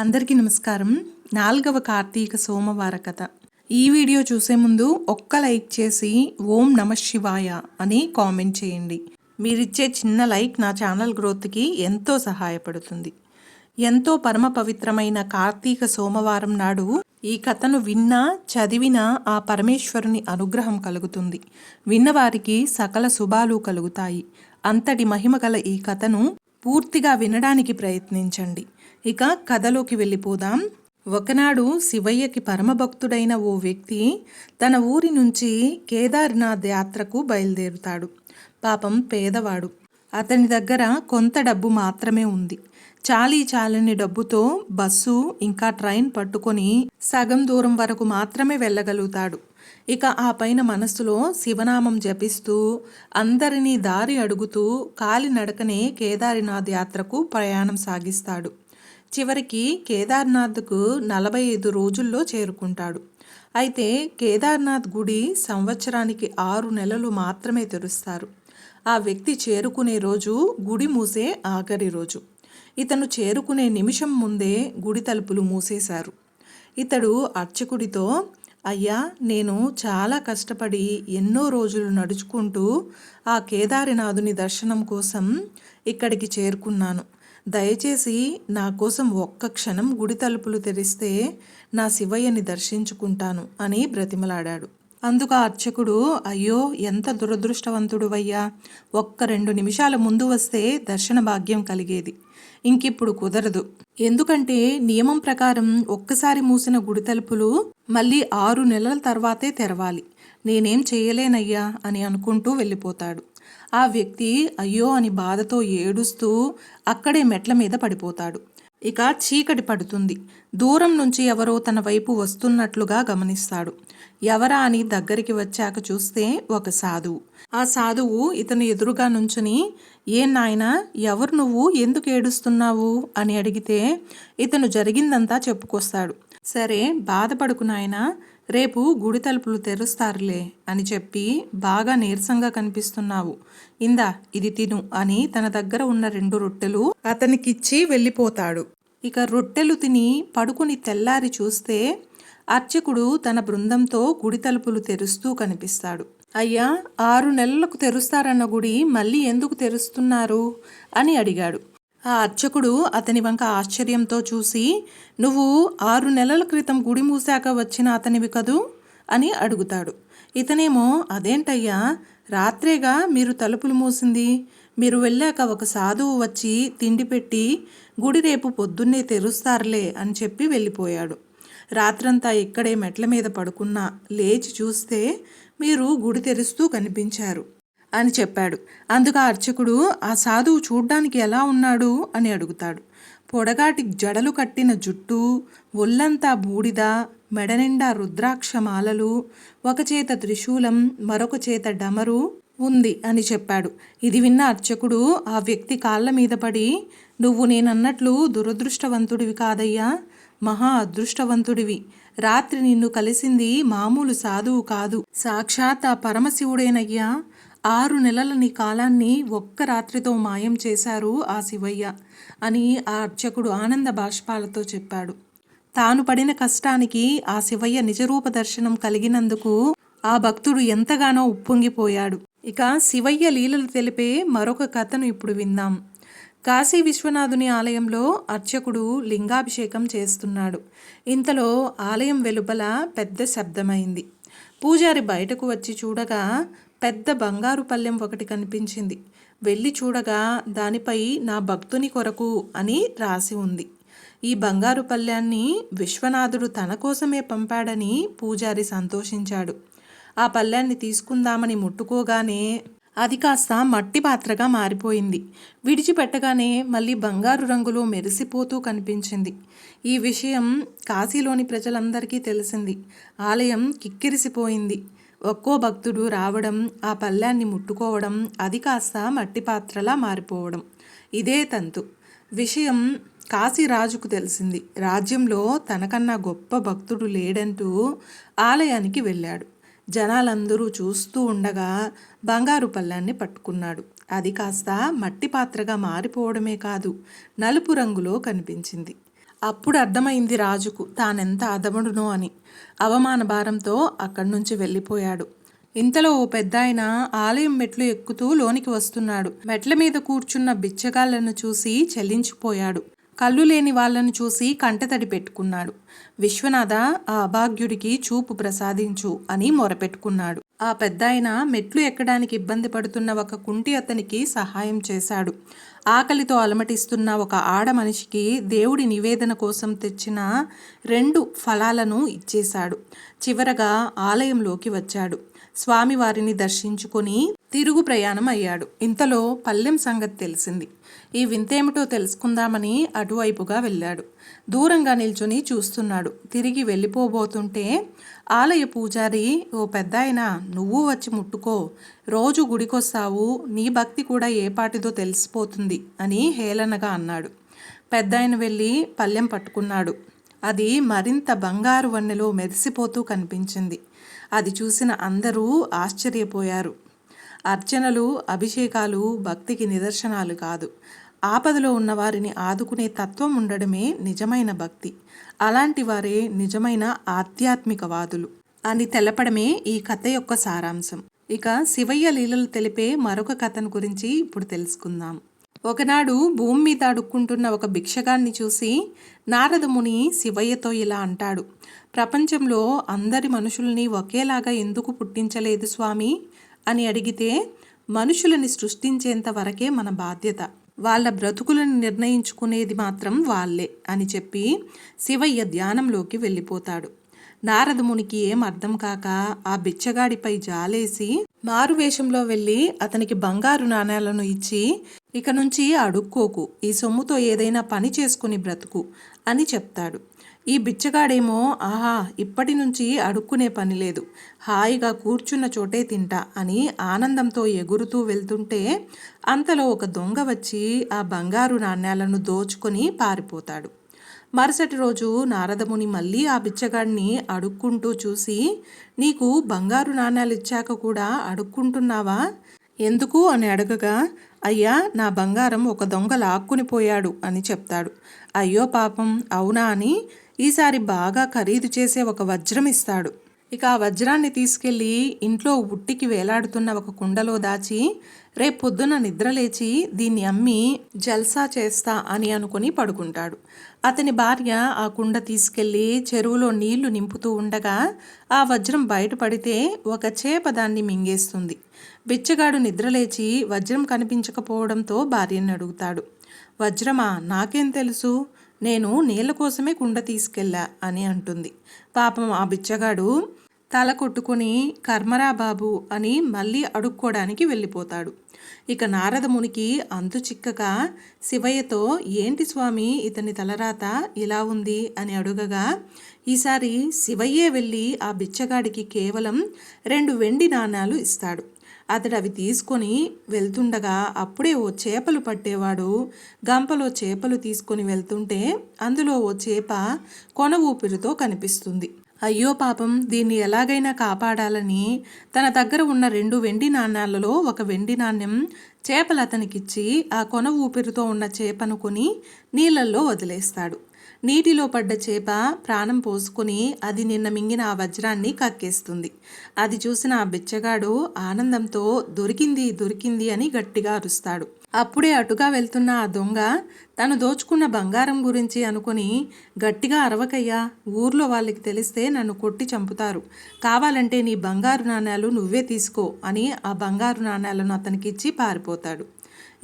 అందరికీ నమస్కారం. నాలుగవ కార్తీక సోమవార కథ. ఈ వీడియో చూసే ముందు ఒక్క లైక్ చేసి ఓం నమ శివాయ అని కామెంట్ చేయండి. మీరిచ్చే చిన్న లైక్ నా ఛానల్ గ్రోత్కి ఎంతో సహాయపడుతుంది. ఎంతో పరమ పవిత్రమైన కార్తీక సోమవారం నాడు ఈ కథను విన్నా చదివినా ఆ పరమేశ్వరుని అనుగ్రహం కలుగుతుంది. విన్నవారికి సకల శుభాలు కలుగుతాయి. అంతటి మహిమ గల ఈ కథను పూర్తిగా వినడానికి ప్రయత్నించండి. ఇక కథలోకి వెళ్ళిపోదాం. ఒకనాడు శివయ్యకి పరమభక్తుడైన ఓ వ్యక్తి తన ఊరి నుంచి కేదార్నాథ్ యాత్రకు బయలుదేరుతాడు. పాపం పేదవాడు. అతని దగ్గర కొంత డబ్బు మాత్రమే ఉంది. చాలీ చాలని డబ్బుతో బస్సు ఇంకా ట్రైన్ పట్టుకొని సగం దూరం వరకు మాత్రమే వెళ్ళగలుగుతాడు. ఇక ఆ పైన మనస్సులో శివనామం జపిస్తూ అందరినీ దారి అడుగుతూ కాలినడకనే కేదారినాథ్ యాత్రకు ప్రయాణం సాగిస్తాడు. చివరికి కేదార్నాథ్కు నలభై ఐదు రోజుల్లో చేరుకుంటాడు. అయితే కేదార్నాథ్ గుడి సంవత్సరానికి ఆరు నెలలు మాత్రమే తెరుస్తారు. ఆ వ్యక్తి చేరుకునే రోజు గుడి మూసే ఆఖరి రోజు. ఇతను చేరుకునే నిమిషం ముందే గుడి తలుపులు మూసేశారు. ఇతడు అర్చకుడితో అయ్యా నేను చాలా కష్టపడి ఎన్నో రోజులు నడుచుకుంటూ ఆ కేదారినాథుని దర్శనం కోసం ఇక్కడికి చేరుకున్నాను. దయచేసి నా కోసం ఒక్క క్షణం గుడి తలుపులు తెరిస్తే నా శివయ్యని దర్శించుకుంటాను అని బ్రతిమలాడాడు. అందుకు ఆ అర్చకుడు అయ్యో ఎంత దురదృష్టవంతుడువయ్యా. ఒక్క రెండు నిమిషాల ముందు వస్తే దర్శన భాగ్యం కలిగేది. ఇంకిప్పుడు కుదరదు. ఎందుకంటే నియమం ప్రకారం ఒక్కసారి మూసిన గుడి తలుపులు మళ్ళీ ఆరు నెలల తర్వాతే తెరవాలి. నేనేం చేయలేనయ్యా అని అనుకుంటూ వెళ్ళిపోతాడు. ఆ వ్యక్తి అయ్యో అని బాధతో ఏడుస్తూ అక్కడే మెట్ల మీద పడిపోతాడు. ఇక చీకటి పడుతుంది. దూరం నుంచి ఎవరో తన వైపు వస్తున్నట్లుగా గమనిస్తాడు. ఎవరా అని దగ్గరికి వచ్చాక చూస్తే ఒక సాధువు. ఆ సాధువు ఇతను ఎదురుగా నుంచుని ఏ నాయన ఎవరు నువ్వు? ఎందుకు ఏడుస్తున్నావు? అని అడిగితే ఇతను జరిగిందంతా చెప్పుకొస్తాడు. సరే బాధపడుకు నాయనా. రేపు గుడి తలుపులు తెరుస్తారులే అని చెప్పి బాగా నీరసంగా కనిపిస్తున్నావు. ఇందా ఇది తిను అని తన దగ్గర ఉన్న రెండు రొట్టెలు అతనికిచ్చి వెళ్ళిపోతాడు. ఇక రొట్టెలు తిని పడుకుని తెల్లారి చూస్తే అర్చకుడు తన బృందంతో గుడి తలుపులు తెరుస్తూ కనిపిస్తాడు. అయ్యా ఆరు నెలలకు తెరుస్తారన్న గుడి మళ్ళీ ఎందుకు తెరుస్తున్నారు? అని అడిగాడు. ఆ అర్చకుడు అతని వంక ఆశ్చర్యంతో చూసి నువ్వు ఆరు నెలల క్రితం గుడి మూసాక వచ్చిన అతనివి కదూ? అని అడుగుతాడు. ఇతనేమో అదేంటయ్యా రాత్రేగా మీరు తలుపులు మూసింది. మీరు వెళ్ళాక ఒక సాధువు వచ్చి తిండి పెట్టి గుడి రేపు పొద్దున్నే తెరుస్తారులే అని చెప్పి వెళ్ళిపోయాడు. రాత్రంతా ఇక్కడే మెట్ల మీద పడుకున్నా లేచి చూస్తే మీరు గుడి తెరుస్తూ కనిపించారు. అని చెప్పాడు. అందుకు అర్చకుడు ఆ సాధువు చూడ్డానికి ఎలా ఉన్నాడు? అని అడుగుతాడు. పొడగాటి జడలు కట్టిన జుట్టు ఒళ్ళంతా బూడిద మెడనిండా రుద్రాక్ష మాలలు ఒక చేత త్రిశూలం మరొక చేత డమరు ఉంది అని చెప్పాడు. ఇది విన్న అర్చకుడు ఆ వ్యక్తి కాళ్ళ మీద పడి నువ్వు నేనన్నట్లు దురదృష్టవంతుడివి కాదయ్యా మహా అదృష్టవంతుడివి. రాత్రి నిన్ను కలిసింది మామూలు సాధువు కాదు. సాక్షాత్ ఆ పరమశివుడేనయ్యా. ఆరు నెలల నీ కాలాన్ని ఒక్క రాత్రితో మాయం చేశారు ఆ శివయ్య అని ఆ అర్చకుడు ఆనంద బాష్పాలతో చెప్పాడు. తాను పడిన కష్టానికి ఆ శివయ్య నిజరూప దర్శనం కలిగినందుకు ఆ భక్తుడు ఎంతగానో ఉప్పొంగిపోయాడు. ఇక శివయ్య లీలలు తెలిపే మరొక కథను ఇప్పుడు విందాం. కాశీ విశ్వనాథుని ఆలయంలో అర్చకుడు లింగాభిషేకం చేస్తున్నాడు. ఇంతలో ఆలయం వెలుపల పెద్ద శబ్దమైంది. పూజారి బయటకు వచ్చి చూడగా పెద్ద బంగారు పల్లెం ఒకటి కనిపించింది. వెళ్ళి చూడగా దానిపై నా భక్తుని కొరకు అని రాసి ఉంది. ఈ బంగారు పల్లెన్ని విశ్వనాథుడు తన కోసమే పంపాడని పూజారి సంతోషించాడు. ఆ పల్లెన్ని తీసుకుందామని ముట్టుకోగానే అది కాస్త మట్టి పాత్రగా మారిపోయింది. విడిచిపెట్టగానే మళ్ళీ బంగారు రంగులో మెరిసిపోతూ కనిపించింది. ఈ విషయం కాశీలోని ప్రజలందరికీ తెలిసింది. ఆలయం కిక్కిరిసిపోయింది. ఒక్కో భక్తుడు రావడం ఆ పళ్ళాన్ని ముట్టుకోవడం అది కాస్త మట్టి పాత్రలా మారిపోవడం. ఇదే తంతు. విషయం కాశీరాజుకు తెలిసింది. రాజ్యంలో తనకన్నా గొప్ప భక్తుడు లేడంటూ ఆలయానికి వెళ్ళాడు. జనాలందరూ చూస్తూ ఉండగా బంగారు పళ్ళాన్ని పట్టుకున్నాడు. అది కాస్త మట్టి పాత్రగా మారిపోవడమే కాదు నలుపు రంగులో కనిపించింది. అప్పుడు అర్థమైంది రాజుకు తానెంత అదమడునో అని. అవమాన భారంతో అక్కడి నుంచి వెళ్ళిపోయాడు. ఇంతలో ఓ పెద్దాయన ఆలయం మెట్లు ఎక్కుతూ లోనికి వస్తున్నాడు. మెట్ల మీద కూర్చున్న బిచ్చగాళ్ళను చూసి చెల్లించిపోయాడు. కళ్ళు లేని వాళ్ళను చూసి కంటతడి పెట్టుకున్నాడు. విశ్వనాథ ఆ అభాగ్యుడికి చూపు ప్రసాదించు అని మొరపెట్టుకున్నాడు. ఆ పెద్దాయన మెట్లు ఎక్కడానికి ఇబ్బంది పడుతున్న ఒక కుంటి అతనికి సహాయం చేశాడు. ఆకలితో అలమటిస్తున్న ఒక ఆడ మనిషికి దేవుడి నివేదన కోసం తెచ్చిన రెండు ఫలాలను ఇచ్చేశాడు. చివరగా ఆలయంలోకి వచ్చాడు. స్వామివారిని దర్శించుకొని తిరుగు ప్రయాణం అయ్యాడు. ఇంతలో పల్లెం సంగతి తెలిసింది. ఈ వింతేమిటో తెలుసుకుందామని అటువైపుగా వెళ్ళాడు. దూరంగా నిల్చుని చూస్తున్నాడు. తిరిగి వెళ్ళిపోబోతుంటే ఆలయ పూజారి ఓ పెద్దాయన నువ్వు వచ్చి ముట్టుకో. రోజు గుడికొస్తావు నీ భక్తి కూడా ఏ పాటిదో తెలిసిపోతుంది అని హేళనగా అన్నాడు. పెద్దాయన వెళ్ళి పల్లెం పట్టుకున్నాడు. అది మరింత బంగారు వన్నెలో మెరిసిపోతూ కనిపించింది. అది చూసిన అందరూ ఆశ్చర్యపోయారు. అర్చనలు అభిషేకాలు భక్తికి నిదర్శనాలు కాదు. ఆపదలో ఉన్నవారిని ఆదుకునే తత్వం ఉండడమే నిజమైన భక్తి. అలాంటి వారే నిజమైన ఆధ్యాత్మికవాదులు అని తెలపడమే ఈ కథ యొక్క సారాంశం. ఇక శివయ్య లీలలు తెలిపే మరొక కథను గురించి ఇప్పుడు తెలుసుకుందాం. ఒకనాడు భూమి మీద అడుక్కుంటున్న ఒక భిక్షగాన్ని చూసి నారదముని శివయ్యతో ఇలా అంటాడు ప్రపంచంలో అందరి మనుషుల్ని ఒకేలాగా ఎందుకు పుట్టించలేదు స్వామి? అని అడిగితే మనుషులని సృష్టించేంత వరకే మన బాధ్యత. వాళ్ళ బ్రతుకులను నిర్ణయించుకునేది మాత్రం వాళ్ళే అని చెప్పి శివయ్య ధ్యానంలోకి వెళ్ళిపోతాడు. నారదమునికి ఏం అర్థం కాక ఆ బిచ్చగాడిపై జాలేసి మారువేషంలో వెళ్ళి అతనికి బంగారు నాణేలను ఇచ్చి ఇక నుంచి అడుక్కోకు ఈ సొమ్ముతో ఏదైనా పని చేసుకుని బ్రతుకు అని చెప్తాడు. ఈ బిచ్చగాడేమో ఆహా ఇప్పటి నుంచి అడుక్కునే పని లేదు. హాయిగా కూర్చున్న చోటే తింటా అని ఆనందంతో ఎగురుతూ వెళ్తుంటే అంతలో ఒక దొంగ వచ్చి ఆ బంగారు నాణ్యాలను దోచుకొని పారిపోతాడు. మరుసటి రోజు నారదముని మళ్ళీ ఆ బిచ్చగాడిని అడుక్కుంటూ చూసి నీకు బంగారు నాణ్యాలు ఇచ్చాక కూడా అడుక్కుంటున్నావా? ఎందుకు అని అడగగా అయ్యా నా బంగారం ఒక దొంగ లాక్కుని పోయాడు అని చెప్తాడు. అయ్యో పాపం అవునా అని ఈసారి బాగా ఖరీదు చేసే ఒక వజ్రం ఇస్తాడు. ఇక ఆ వజ్రాన్ని తీసుకెళ్ళి ఇంట్లో ఉట్టికి వేలాడుతున్న ఒక కుండలో దాచి రేపు పొద్దున నిద్రలేచి దీన్ని అమ్మి జల్సా చేస్తా అని అనుకుని పడుకుంటాడు. అతని భార్య ఆ కుండ తీసుకెళ్ళి చెరువులో నీళ్ళు నింపుతూ ఉండగా ఆ వజ్రం బయటపడితే ఒక చేప దాన్ని మింగేస్తుంది. బిచ్చగాడు నిద్రలేచి వజ్రం కనిపించకపోవడంతో భార్యని అడుగుతాడు. వజ్రమా నాకేం తెలుసు? నేను నీళ్ళ కోసమే కుండ తీసుకెళ్ళా అని అంటుంది. పాపం ఆ బిచ్చగాడు తల కొట్టుకుని కర్మరా బాబు అని మళ్ళీ అడుక్కోవడానికి వెళ్ళిపోతాడు. ఇక నారదమునికి అంతు చిక్కక శివయ్యతో ఏంటి స్వామి ఇతని తలరాత ఇలా ఉంది? అని అడుగగా ఈసారి శివయ్యే వెళ్ళి ఆ బిచ్చగాడికి కేవలం రెండు వెండి నాణాలు ఇస్తాడు. అతడు అవి తీసుకొని వెళ్తుండగా అప్పుడే ఓ చేపలు పట్టేవాడు. గంపలో చేపలు తీసుకొని వెళ్తుంటే అందులో ఓ చేప కొన ఊపిరితో కనిపిస్తుంది. అయ్యో పాపం దీన్ని ఎలాగైనా కాపాడాలని తన దగ్గర ఉన్న రెండు వెండి నాణ్యాలలో ఒక వెండి నాణ్యం చేపలు అతనికిచ్చి ఆ కొన ఊపిరితో ఉన్న చేపను కొని నీళ్ళల్లో వదిలేస్తాడు. నీటిలో పడ్డ చేప ప్రాణం పోసుకుని అది నిన్న మింగిన ఆ వజ్రాన్ని కక్కేస్తుంది. అది చూసిన ఆ బిచ్చగాడు ఆనందంతో దొరికింది దొరికింది అని గట్టిగా అరుస్తాడు. అప్పుడే అటుగా వెళ్తున్న ఆ దొంగ తను దోచుకున్న బంగారం గురించి అనుకుని గట్టిగా అరవకయ్యా ఊర్లో వాళ్ళకి తెలిస్తే నన్ను కొట్టి చంపుతారు. కావాలంటే నీ బంగారు నాణ్యాలు నువ్వే తీసుకో అని ఆ బంగారు నాణ్యాలను అతనికిచ్చి పారిపోతాడు.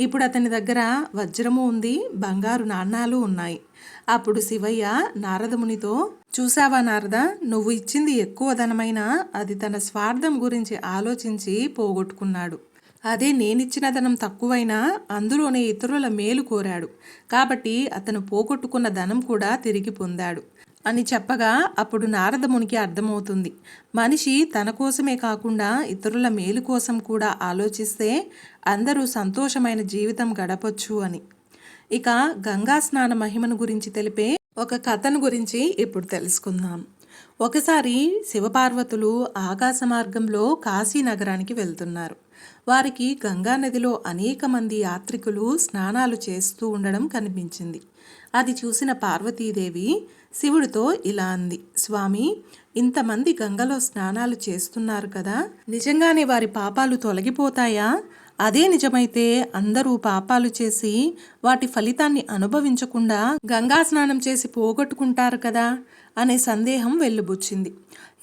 ఇప్పుడు అతని దగ్గర వజ్రము ఉంది బంగారు నాణ్యాలు ఉన్నాయి. అప్పుడు శివయ్య నారదమునితో చూసావా నారద నువ్వు ఇచ్చింది ఎక్కువ ధనమైనా అది తన స్వార్థం గురించి ఆలోచించి పోగొట్టుకున్నాడు. అదే నేనిచ్చిన ధనం తక్కువైనా అందులోనే ఇతరుల మేలు కోరాడు. కాబట్టి అతను పోగొట్టుకున్న ధనం కూడా తిరిగి పొందాడు. అని చెప్పగా అప్పుడు నారదమునికి అర్థమవుతుంది. మనిషి తన కోసమే కాకుండా ఇతరుల మేలు కోసం కూడా ఆలోచిస్తే అందరూ సంతోషమైన జీవితం గడపొచ్చు అని. ఇక గంగా స్నాన మహిమను గురించి తెలిపే ఒక కథను గురించి ఇప్పుడు తెలుసుకుందాం. ఒకసారి శివపార్వతులు ఆకాశ మార్గంలో కాశీ నగరానికి వెళ్తున్నారు. వారికి గంగా నదిలో అనేక మంది యాత్రికులు స్నానాలు చేస్తూ ఉండడం కనిపించింది. అది చూసిన పార్వతీదేవి శివుడితో ఇలా అంది స్వామి ఇంతమంది గంగలో స్నానాలు చేస్తున్నారు కదా నిజంగానే వారి పాపాలు తొలగిపోతాయా? అదే నిజమైతే అందరూ పాపాలు చేసి వాటి ఫలితాన్ని అనుభవించకుండా గంగా స్నానం చేసి పోగొట్టుకుంటారు కదా అనే సందేహం వెల్లుబుచ్చింది.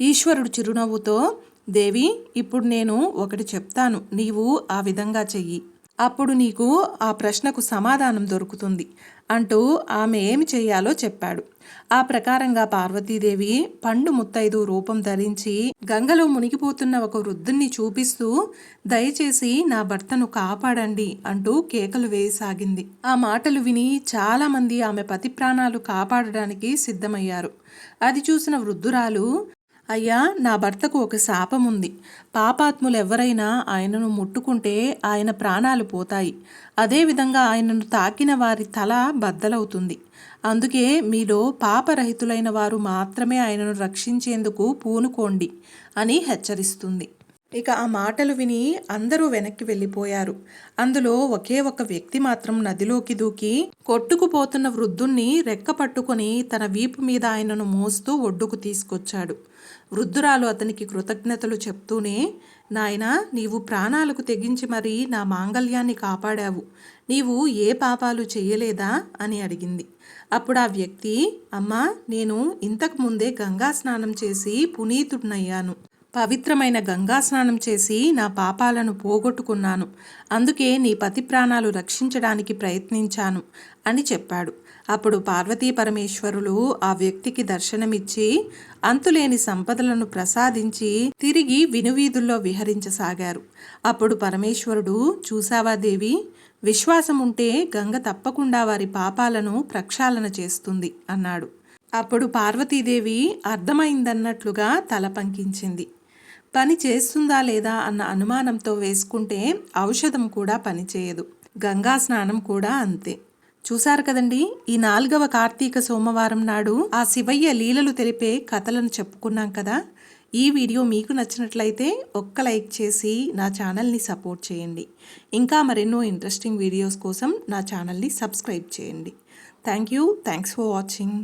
ఈశ్వరుడు చిరునవ్వుతో దేవి ఇప్పుడు నేను ఒకటి చెప్తాను. నీవు ఆ విధంగా చెయ్యి. అప్పుడు నీకు ఆ ప్రశ్నకు సమాధానం దొరుకుతుంది అంటూ ఆమె ఏమి చేయాలో చెప్పాడు. ఆ ప్రకారంగా పార్వతీదేవి పండు ముత్తైదు రూపం ధరించి గంగలో మునిగిపోతున్న ఒక వృద్ధుణ్ణి చూపిస్తూ దయచేసి నా భర్తను కాపాడండి అంటూ కేకలు వేయసాగింది. ఆ మాటలు విని చాలామంది ఆమె పతి ప్రాణాలు కాపాడడానికి సిద్ధమయ్యారు. అది చూసిన వృద్ధురాలు అయ్యా నా భర్తకు ఒక శాపం ఉంది పాపాత్ములు ఎవరైనా ఆయనను ముట్టుకుంటే ఆయన ప్రాణాలు పోతాయి. అదేవిధంగా ఆయనను తాకిన వారి తల బద్దలవుతుంది. అందుకే మీలో పాపరహితులైన వారు మాత్రమే ఆయనను రక్షించేందుకు పూనుకోండి అని హెచ్చరిస్తుంది. ఇక ఆ మాటలు విని అందరూ వెనక్కి వెళ్ళిపోయారు. అందులో ఒకే ఒక వ్యక్తి మాత్రం నదిలోకి దూకి కొట్టుకుపోతున్న వృద్ధుణ్ణి రెక్క పట్టుకొని తన వీపు మీద ఆయనను మోస్తూ ఒడ్డుకు తీసుకొచ్చాడు. వృద్ధురాలు అతనికి కృతజ్ఞతలు చెప్తూనే నాయన నీవు ప్రాణాలకు తెగించి మరీ నా మాంగల్యాన్ని కాపాడావు. నీవు ఏ పాపాలు చేయలేదా? అని అడిగింది. అప్పుడు ఆ వ్యక్తి అమ్మా నేను ఇంతకు ముందే గంగా స్నానం చేసి పునీతుడినయ్యాను. పవిత్రమైన గంగా స్నానం చేసి నా పాపాలను పోగొట్టుకున్నాను. అందుకే నీ పతి ప్రాణాలు రక్షించడానికి ప్రయత్నించాను అని చెప్పాడు. అప్పుడు పార్వతీ పరమేశ్వరులు ఆ వ్యక్తికి దర్శనమిచ్చి అంతులేని సంపదలను ప్రసాదించి తిరిగి వినువీధుల్లో విహరించసాగారు. అప్పుడు పరమేశ్వరుడు చూసావా దేవి విశ్వాసం ఉంటే గంగ తప్పకుండా వారి పాపాలను ప్రక్షాళన చేస్తుంది అన్నాడు. అప్పుడు పార్వతీదేవి అర్థమైందన్నట్లుగా తల పంకించింది. పని చేస్తుందా లేదా అన్న అనుమానంతో వేసుకుంటే ఔషధం కూడా పనిచేయదు. గంగా స్నానం కూడా అంతే. చూశారు కదండి? ఈ నాలుగవ కార్తీక సోమవారం నాడు ఆ శివయ్య లీలలు తెలిపే కథలను చెప్పుకున్నాం కదా. ఈ వీడియో మీకు నచ్చినట్లయితే ఒక్క లైక్ చేసి నా ఛానల్ని సపోర్ట్ చేయండి. ఇంకా మరెన్నో ఇంట్రెస్టింగ్ వీడియోస్ కోసం నా ఛానల్ని సబ్స్క్రైబ్ చేయండి. Thank you. Thanks for watching.